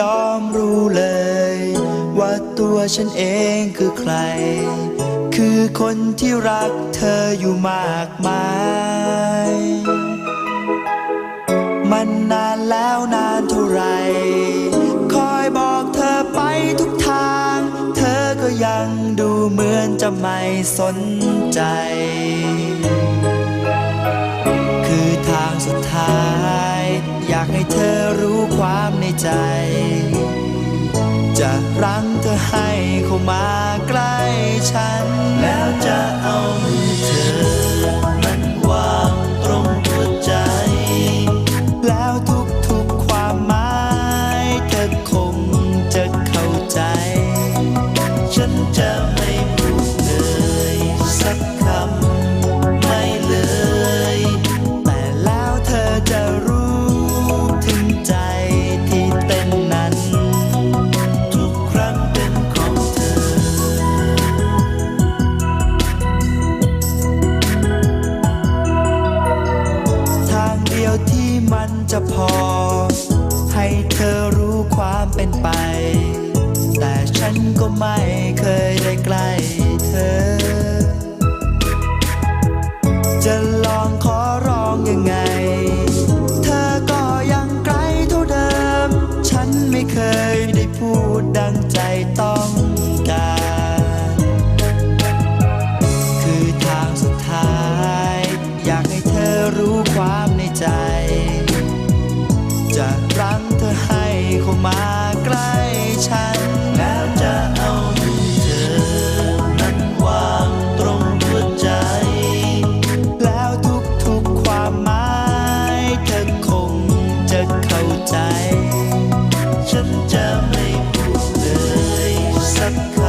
ยอมรู้เลย ว่าตัวฉันเองคือใคร คือคนที่รักเธออยู่มากมาย มันนานแล้วนานเท่าไร คอยบอกเธอไปทุกทาง เธอก็ยังดูเหมือนจะไม่สนใจ คือทางสุดท้าย อยากให้เธอรู้ ใจ จะรั้งเธอให้เข้ามาใกล้ฉัน แล้วจะเอามือเธอนั้นวางตรงหัวใจ แล้วทุกๆความหมายเธอคงจะเข้าใจ ฉันจะไม่ ไม่เคยได้ใกล้เธอ จะลองขอร้องยังไง เธอก็ยังไกลเท่าเดิม ฉันไม่เคยได้พูดดังใจต้องการ คือทางสุดท้าย อยากให้เธอรู้ความในใจ จะรั้งเธอให้เข้ามาใกล้ฉันแล้ว Satan